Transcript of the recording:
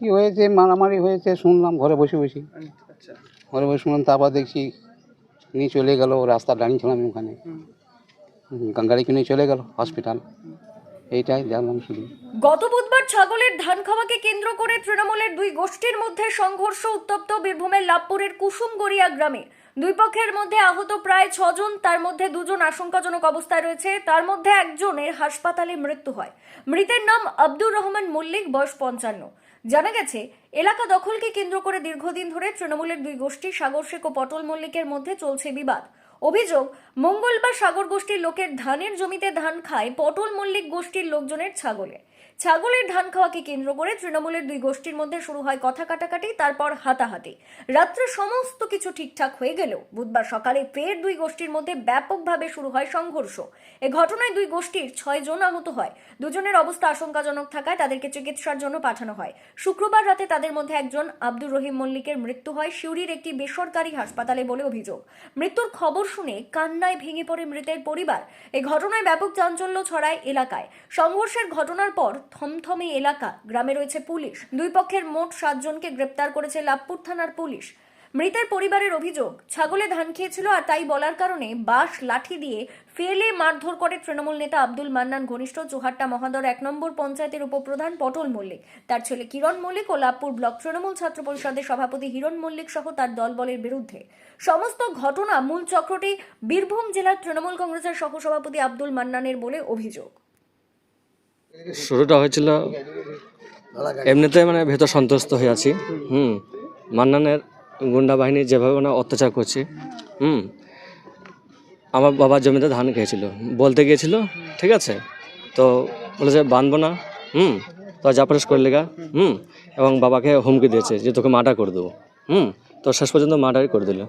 কি হয়েছে মারামারি হয়েছে শুনলাম ঘরে বসে বসে। আচ্ছা। ঘরে বসে শুনলাম তারপর দেখছি নিয়ে চলে গেল রাস্তা দাঁড়িয়েছিলাম ওখানে। হুম। গাড়িকে নিয়ে চলে গেল হসপিটাল এইটাই জানলাম শুধু। গত বুধবার ছাগলের ধান খাওয়াকে কেন্দ্র করে তৃণমূলের দুই গোষ্ঠীর মধ্যে সংঘর্ষ উত্তপ্ত বীরভূমের লাভপুরের কুসুমগড়িয়া গ্রামে। দুই পক্ষের মধ্যে আহত প্রায় ছজন তার মধ্যে দুজন আশঙ্কাজনক অবস্থায় রয়েছে তার মধ্যে একজনের হাসপাতালে মৃত্যু হয়। মৃতের নাম আব্দুর রহমান মল্লিক বয়স পঞ্চান্ন। জানা গেছে, এলাকা দখলকে কেন্দ্র করে দীর্ঘদিন ধরে তৃণমূলের দুই গোষ্ঠী সাগর শেখ ও পটল মল্লিকের মধ্যে চলছে বিবাদ। অভিযোগ, মঙ্গলবার সাগর গোষ্ঠীর লোকের ধানের জমিতে ধান খায় পটল মল্লিক গোষ্ঠীর লোকজনের ছাগলে। ছাগলের ধান খাওয়াকে কেন্দ্র করে তৃণমূলের দুই গোষ্ঠীর মধ্যে শুরু হয় কথা কাটাকাটি, তারপর হাতাহাতি। রাত্রে সমস্ত কিছু ঠিকঠাক হয়ে গেলেও বুধবার সকালে ফের দুই গোষ্ঠীর মধ্যে ব্যাপকভাবে শুরু হয় সংঘর্ষ। এ ঘটনায় দুই গোষ্ঠীর ছয় জন আহত হয়। দুজনের অবস্থা আশঙ্কাজনক থাকায় তাদেরকে চিকিৎসার জন্য পাঠানো হয়। শুক্রবার রাতে তাদের মধ্যে একজন আব্দুর রহিম মল্লিকের মৃত্যু হয় সিউড়ির একটি বেসরকারি হাসপাতালে বলে অভিযোগ। মৃত্যুর খবর শুনে কান্নায় ভেঙে পড়ে মৃতের পরিবার। এ ঘটনায় ব্যাপক চাঞ্চল্য ছড়ায় এলাকায়। সংঘর্ষের ঘটনার পর থমথমে এলাকা। গ্রামে রয়েছে পুলিশ। দুই পক্ষের মোট সাতজনকে গ্রেপ্তার করেছে লাভপুর থানার পুলিশ। মৃতের পরিবারের অভিযোগ, ছাগলে ধান খেয়েছিল আর তাই বলার কারণে বাঁশ, লাঠি দিয়ে ফেলে মারধর করে তৃণমূল নেতা আব্দুল মান্নান, ঘনিষ্ঠ চৌহাট্টা মহাদর, এক নম্বর পঞ্চায়েতের উপপ্রধান পটল মল্লিক। তার ছেলে কিরণ মল্লিক ও লাভপুর ব্লক তৃণমূল ছাত্র পরিষদের সভাপতি হিরণ মল্লিক সহ তার দলবলের বিরুদ্ধে। সমস্ত ঘটনা মূল চক্রটি বীরভূম জেলার তৃণমূল কংগ্রেসের সহসভাপতি আব্দুল মান্নানের বলে অভিযোগ। শুরুটা হয়েছিল, এমনিতে মানে ভেতর সন্তুষ্ট হয়ে আছি। হুম, মান্নানের গুন্ডা বাহিনী যেভাবে ওনার অত্যাচার করছে, হুম, আমার বাবার জমিতে ধান খেয়েছিল। বলতে গিয়েছিল, ঠিক আছে, তো বলেছে বাঁধবো না, হুম তো জাপারেস করলে গা হুম, এবং বাবাকে হুমকি দিয়েছে যে তোকে মাটা করে দেবো। হুম, তো শেষ পর্যন্ত মাটাই করে দিল।